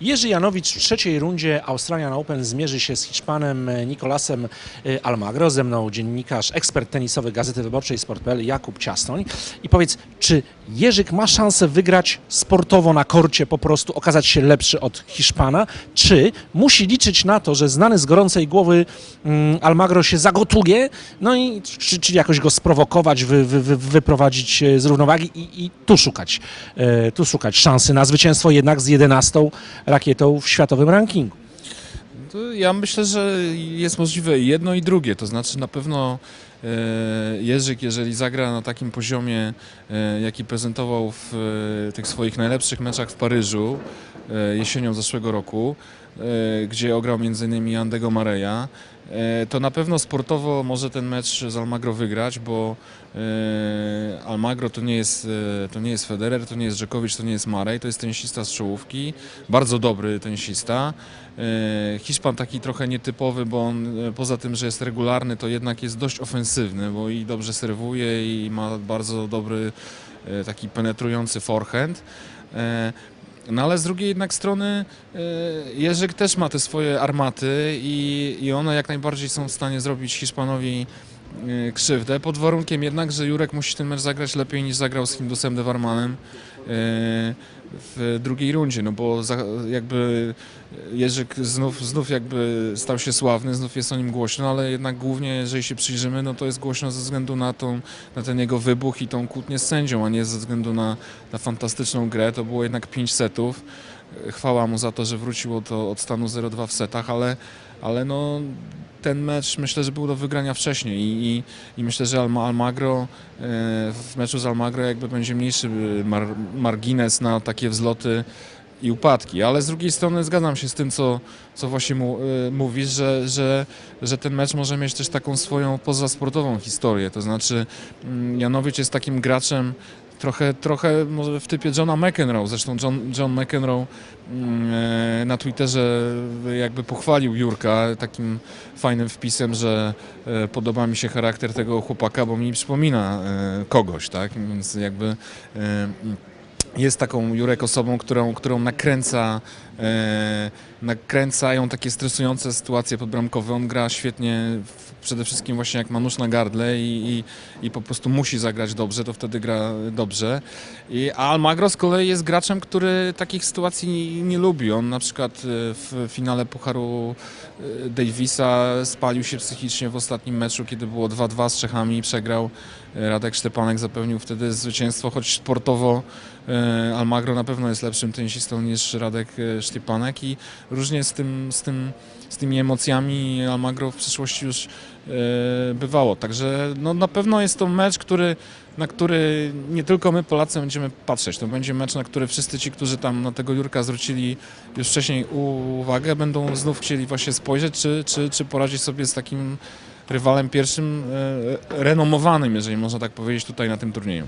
Jerzy Janowicz w trzeciej rundzie Australian Open zmierzy się z Hiszpanem Nicolasem y, Almagro. Ze mną dziennikarz, ekspert tenisowy Gazety Wyborczej Sport.pl Jakub Ciastoń. I powiedz, czy Jerzyk ma szansę wygrać sportowo na korcie, po prostu okazać się lepszy od Hiszpana, czy musi liczyć na to, że znany z gorącej głowy mm, Almagro się zagotuje, no i czy, czy jakoś go sprowokować, wy, wy, wy, wyprowadzić e, z równowagi i, i tu szukać, e, tu szukać szansy na zwycięstwo jednak z 11 rakietą w światowym rankingu. Ja myślę, że jest możliwe jedno i drugie. To znaczy na pewno Jerzyk, jeżeli zagra na takim poziomie, e, jaki prezentował w e, tych swoich najlepszych meczach w Paryżu e, jesienią zeszłego roku, e, gdzie ograł m.in. Andego Mareja, e, to na pewno sportowo może ten mecz z Almagro wygrać, bo e, Almagro to nie jest, e, to nie jest Federer, to nie jest Dżekowicz, to nie jest Marej, to jest tenisista z czołówki, bardzo dobry tenisista. E, Hiszpan taki trochę nietypowy, bo on e, poza tym, że jest regularny, to jednak jest dość ofensywny, bo i dobrze serwuje i ma bardzo dobry e, taki penetrujący forehand. E, No ale z drugiej jednak strony e, Jerzyk też ma te swoje armaty i, i one jak najbardziej są w stanie zrobić Hiszpanowi krzywdę, pod warunkiem jednak, że Jurek musi ten mecz zagrać lepiej niż zagrał z Hindusem Dewarmanem e, w drugiej rundzie, no bo jakby Jerzyk znów, znów jakby stał się sławny, znów jest o nim głośno, ale jednak głównie jeżeli się przyjrzymy, no to jest głośno ze względu na, tą, na ten jego wybuch i tą kłótnię z sędzią, a nie ze względu na, na fantastyczną grę. To było jednak 5 setów. Chwała mu za to, że wróciło to od stanu 0-2 w setach, ale, ale no, ten mecz myślę, że był do wygrania wcześniej i, i, i myślę, że Alma, Almagro e, w meczu z Almagro jakby będzie mniejszy mar, margines na takie wzloty i upadki, ale z drugiej strony zgadzam się z tym, co, co właśnie mu, y, mówisz, że, że, że ten mecz może mieć też taką swoją pozasportową historię, to znaczy mm, Janowicz jest takim graczem trochę, trochę może w typie Johna McEnroe, zresztą John, John McEnroe mm, e, na Twitterze jakby pochwalił Jurka takim fajnym wpisem, że e, podoba mi się charakter tego chłopaka, bo mi przypomina e, kogoś, tak, więc jakby jest taką Jurek osobą, którą, którą nakręca, nakręcają takie stresujące sytuacje podbramkowe. On gra świetnie, przede wszystkim właśnie jak ma nóż na gardle i, i, i po prostu musi zagrać dobrze, to wtedy gra dobrze. I, a Almagro z kolei jest graczem, który takich sytuacji nie lubi. On na przykład e, w finale Pucharu e, Davisa spalił się psychicznie w ostatnim meczu, kiedy było 2-2 z Czechami i przegrał. E, Radek Szczepanek zapewnił wtedy zwycięstwo, choć sportowo e, Almagro na pewno jest lepszym tenisistą niż Radek e, Szczepanek i różnie z, tym, z, tym, z tymi emocjami Almagro w przeszłości już e, bywało. Także no, na pewno jest to mecz, który, na który nie tylko my Polacy będziemy patrzeć. To będzie mecz, na który wszyscy ci, którzy tam na tego Jurka zwrócili już wcześniej uwagę, będą znów chcieli właśnie spojrzeć, czy, czy, czy poradzić sobie z takim rywalem pierwszym e, renomowanym, jeżeli można tak powiedzieć, tutaj na tym turnieju.